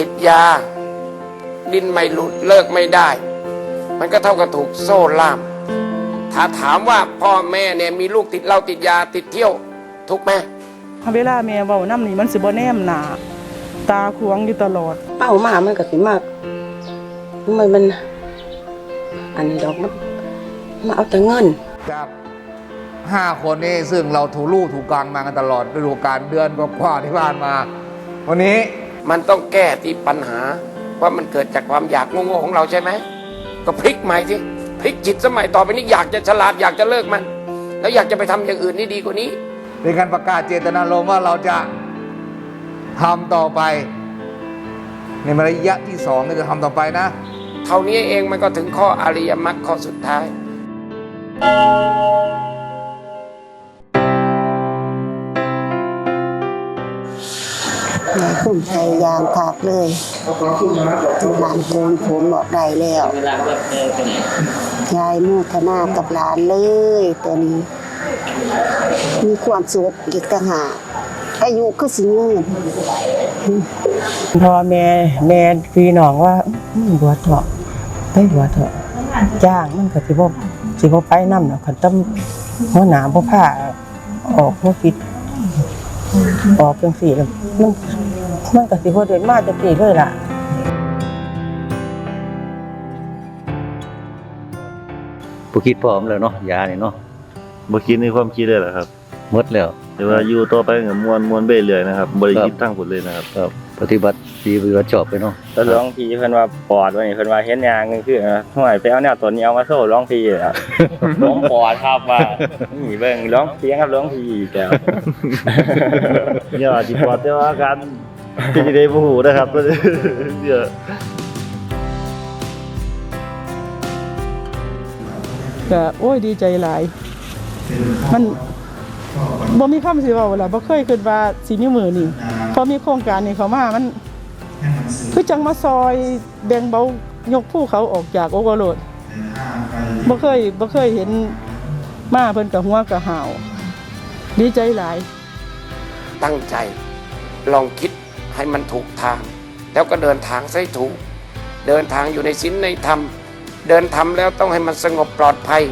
ติดยา ดินไม่หลุดเลิกไม่ได้ มันก็เท่ากับถูกโซ่ล่าม ถ้าถามว่าพ่อแม่เนี่ยมีลูกติดเหล้าติดยาติดเที่ยวทุกข์ไหมเวลาแม่เว้านำนี่มันสิบ่แนมหน้าตาขวางอยู่ตลอด เป้ามามันก็สิมากมันมัน อันนี้ดอกมันมาเอาแต่เงินจากห้าคนนี้ซึ่งเราถูลู่ถูกกลางมากันตลอดฤดูกาลเดือนกว่าๆที่ผ่านมา วันนี้ มันต้องแก้ที่ปัญหาว่ามันเกิดจากความอยากโง่ๆของเราใช่ไหมก็พลิกใหม่สิพลิกจิตสมัยต่อไปนี้อยากจะฉลาดอยากจะเลิกมัน แล้วอยากจะไปทำอย่างอื่นนี่ดีกว่านี้เป็นการประกาศเจตนารมณ์ว่าเราจะทำต่อไป ในระยะที่สองนี่จะทำต่อไปนะเท่านี้เองมันก็ถึงข้ออริยมรรคข้อสุดท้าย นายคุ้มพยายามขากเลยหลานโกนผมบอกได้แล้วยายมูทนากับหลานเลยตัวนี้ มีความสุขอีกต่างหากอายุก็สิเงินพอแม่แม่พี่น้องว่าอื้อบัวเถาะไปบัวเถาะจ้างมันก็สิบ่สิบ่ไปนำเนาะคันตำหัวหน้าบ่พาออกบ่คิด ออกจังซี่แล้วมันมันก็สิบ่ได้มาจังซี่เลยล่ะบ่คิดพร้อมแล้วเนาะยานี่เนาะบ่คิดในความคิดเลยเหรอครับหมดแล้วแต่ว่าอยู่ต่อไปก็มวนมวนไปเรื่อยนะครับบ่ได้ครับคิดทางผลเลยนะครับครับ ปฏิบัติดีปฏิบัติชอบไปเนาะแล้วร้องพีเพิ่นว่าปอดว่านี่เพิ่นว่าเฮ็ดยางนึงคือเออห่วยไปเอาแนวตัวนี้เอามาโซ่ร้องพีอะร้องปอดครับว่านี่เบิ่งร้องเสียงครับร้องพีแก้วอย่าสิปลอดแต่ว่าอาการเป็นจังได๋บ่ฮู้นะครับเดี๋ยวก็โอ้ยดีใจหลาย มันบ่มีคำสิเว้าล่ะบ่เคยคิดว่าสิมีมื้อนี้พ อมีโครงการนี้เข้ามามัน คือจังมาซอยแบ่งเบายกภูเขาออกจากโอเวอร์โหลดบ่เคยบ่เคยเห็นมาเพิ่นกับหัวกับหาว ดีใจหลาย ตั้งใจลองคิดให้มันถูกทาง แล้วก็เดินทางให้ถูก เดินทางอยู่ในศีลในธรรม เดินทำแล้วต้องให้มันสงบปลอดภัย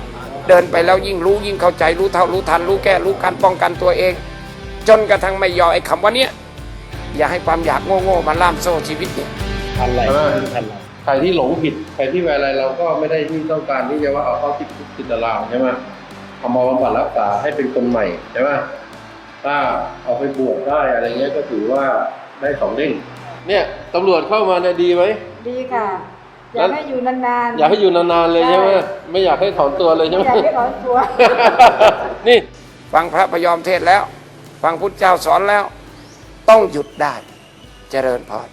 เดินไปแล้วยิ่งรู้ยิ่งเข้าใจรู้เท่ารู้ทัน รู้แก้รู้การป้องกันตัวเอง จนกระทั่งไม่ยอมไอ้คำว่าเนี้ย อย่าให้ความอยากโง่ๆมาล่ามโซ่ชีวิตเนี่ยใครที่หลงผิดใครที่ไปอะไรเราก็ไม่ได้ที่ต้องการที่จะว่าเอาเข้าติดคุกติดตารางใช่ไหมเอามาบำบัดรักษาให้เป็นคนใหม่ใช่ไหมถ้าเอาไปบวชได้อะไรเงี้ยก็ถือว่าได้สองเด้งเนี่ยตำรวจเข้ามาเนี่ยดีไหมดีค่ะอยากให้อยู่นานๆอยากให้อยู่นานๆเลยใช่ไหมไม่อยากให้ถอนตัวเลยใช่ไหมอยากให้ถอนตัวนี่ ฟังพระพยอมเทศน์แล้ว ฟังพุทธเจ้าสอนแล้ว ต้องหยุดได้ เจริญพร